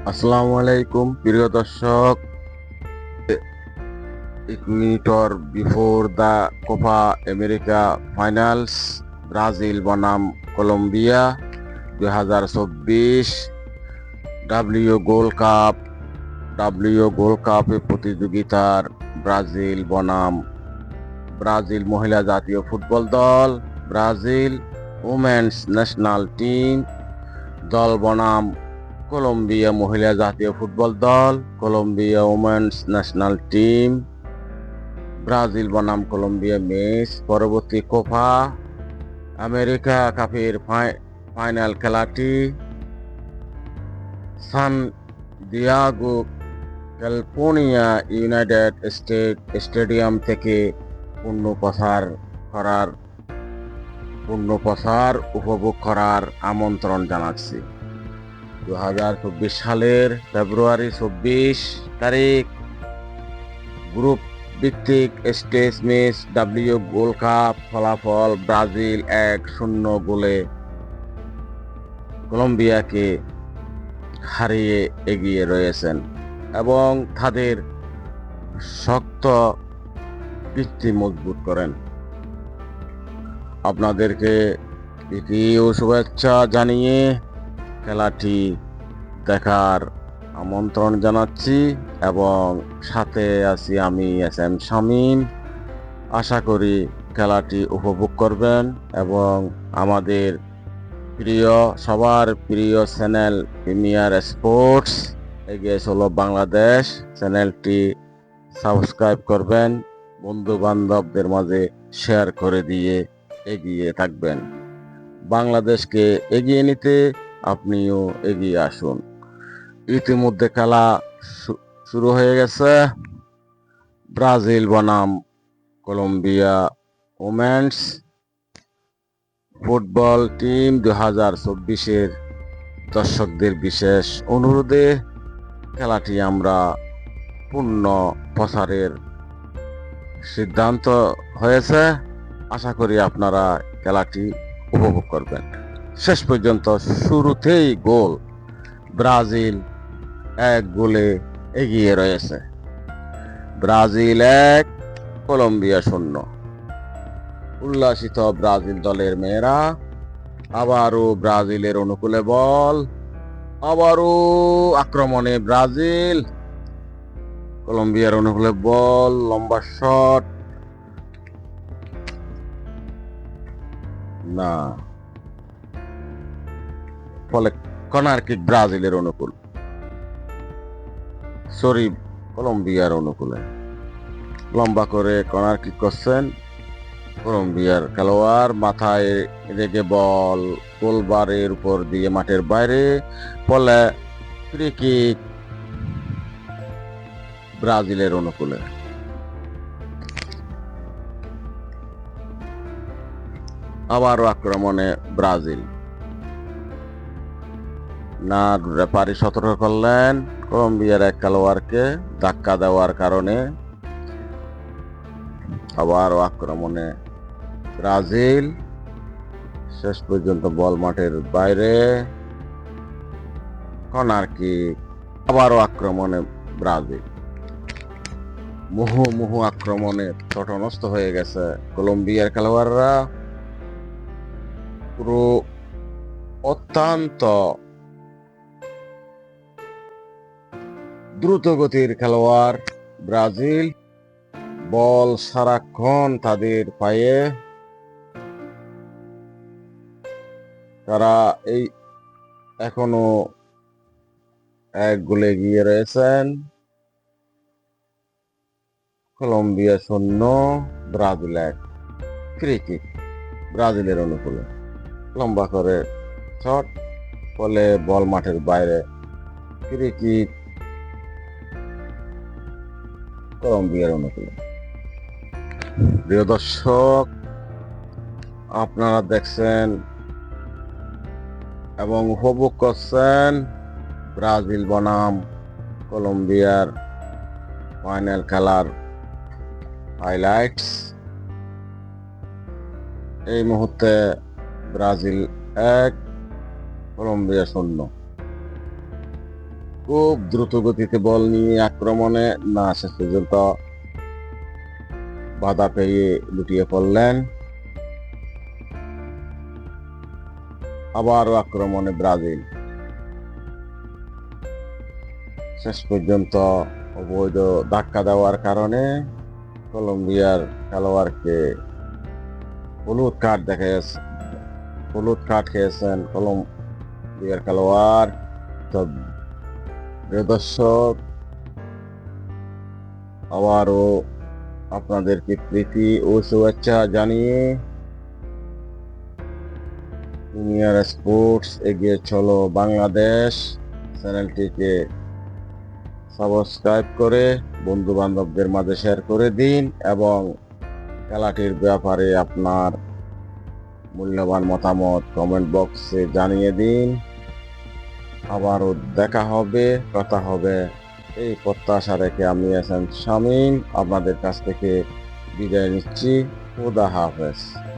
আসসালামু আলাইকুম, প্রিয় দর্শক। এক মিনিটর before the Copa America finals Brazil বনাম কলম্বিয়া দুই হাজার চব্বিশ W Gold Cup W Gold Cup প্রতিযোগিতার ব্রাজিল বনাম ব্রাজিল মহিলা জাতীয় ফুটবল দল ব্রাজিল উমেন্স ন্যাশনাল টিম দল বনাম কলম্বিয়া মহিলা জাতীয় ফুটবল দল Colombia women's national team Brazil বনাম কলম্বিয়া ম্যাচ পরবর্তী কোপা আমেরিকা কাপের ফাই- ফাইনাল খেলাটি San Diego California United State stadium থেকে পূর্ণ প্রসার করার পূর্ণ প্রসার উপভোগ করার আমন্ত্রণ জানাচ্ছি। দু হাজার চব্বিশ সালের ফেব্রুয়ারি চব্বিশ তারিখ, গ্রুপ ভিত্তিক stage match W Gold Cup ফলাফল ব্রাজিল এক শূন্য গোলে কলম্বিয়াকে হারিয়ে এগিয়ে রয়েছেন এবং তাদের শক্ত ভিত্তি মজবুত করেন। আপনাদেরকে প্রীতি শুভেচ্ছা জানিয়ে খেলাটি দেখার আমন্ত্রণ জানাচ্ছি এবং সাথে আছি আমি এস এম শামীম। আশা করি খেলাটি উপভোগ করবেন এবং আমাদের প্রিয়, সবার প্রিয় চ্যানেল প্রিমিয়ার স্পোর্টস, এগিয়ে চলো বাংলাদেশ চ্যানেলটি সাবস্ক্রাইব করবেন বন্ধু বান্ধবদের মাঝে শেয়ার করে দিয়ে এগিয়ে থাকবেন। বাংলাদেশকে এগিয়ে নিতে আপনিও এগিয়ে আসুন। ইতিমধ্যে খেলা শুরু হয়ে গেছে। ব্রাজিল বনাম কলম্বিয়া ওমেন্স ফুটবল টিম দু হাজার চব্বিশের দর্শকদের বিশেষ অনুরোধে খেলাটি আমরা পূর্ণ প্রচারের সিদ্ধান্ত হয়েছে। আশা করি আপনারা খেলাটি উপভোগ করবেন। শেষ পর্যন্ত শুরুতেই গোল। ব্রাজিল এক গোলে এগিয়ে রয়েছে। ব্রাজিল এক, কলম্বিয়া শূন্য। উল্লাসিত ব্রাজিল দলের মেয়েরা, আবারও ব্রাজিলের অনুকূলে বল, আবারও আক্রমণে ব্রাজিল। কলম্বিয়ার অনুকূলে বল, লম্বা শট। না। ফলে কর্নার কিক ব্রাজিলের অনুকূল। সরি, কলম্বিয়ার অনুকূলে। লম্বা করে কর্নার কিক করছেন কলম্বিয়ার খেলোয়াড়, মাথায় রেগে বল, গোলবারের উপর দিয়ে মাঠের বাইরে, ফলে ফ্রি কিক ব্রাজিলের অনুকূলে। আবারও আক্রমণে ব্রাজিল। না রেফারি সতর্ক করলেন কলম্বিয়ার এক খেলোয়াড়কে ধাক্কা দেওয়ার কারণে। আবারও আক্রমণে ব্রাজিল। শেষ পর্যন্ত বল মাঠের বাইরে। কর্নার কিক, আবারও আক্রমণে ব্রাজিল। মুহু মুহু আক্রমণে তটনস্থ হয়ে গেছে কলম্বিয়ার খেলোয়াড়রা। পুরো অত্যন্ত দ্রুতগতির খেলোয়াড় ব্রাজিল। বল সারাক্ষণ তাদের পায়ে। তারা এই এখনও এক গোলে গিয়ে রয়েছেন। কলম্বিয়া শূন্য, ব্রাজিল এক। ফ্রি কিক ব্রাজিলের অনুকূলে। লম্বা করে শট, ফলে বল মাঠের বাইরে। ফ্রি কিক কলম্বিয়ার অনুকূলে। প্রিয় দর্শক, আপনারা দেখছেন এবং উপভোগ করছেন ব্রাজিল বনাম কলম্বিয়ার ফাইনাল খেলার হাইলাইটস এই মুহূর্তে ব্রাজিল এক, কলম্বিয়া শূন্য। খুব দ্রুত গতিতে বল নিয়ে আক্রমণে না শেষ পর্যন্ত বাধা পেয়ে লুটিয়ে পড়লেন। আবারও আক্রমণে ব্রাজিল। শেষ পর্যন্ত অবৈধ ধাক্কা দেওয়ার কারণে কলম্বিয়ার খেলোয়াড়কে হলুদ কার্ড দেখা যাচ্ছে হলুদ কার্ড খেয়েছেন কলম্বিয়ার খেলোয়াড়। তো প্রিয় দর্শক আবারও আপনাদেরকে প্রীতি ও শুভেচ্ছা জানিয়ে জুনিয়র স্পোর্টস এগিয়ে চলো বাংলাদেশ চ্যানেলটিকে সাবস্ক্রাইব করে বন্ধু বান্ধবদের মাঝে শেয়ার করে দিন এবং খেলাটির ব্যাপারে আপনার মূল্যবান মতামত কমেন্ট বক্সে জানিয়ে দিন। আবারও দেখা হবে, কথা হবে। এই প্রত্যাশা রেখে আমি এম শামীম। আপনাদের কাছ থেকে বিদায় নিচ্ছি। খুদা হাফেজ।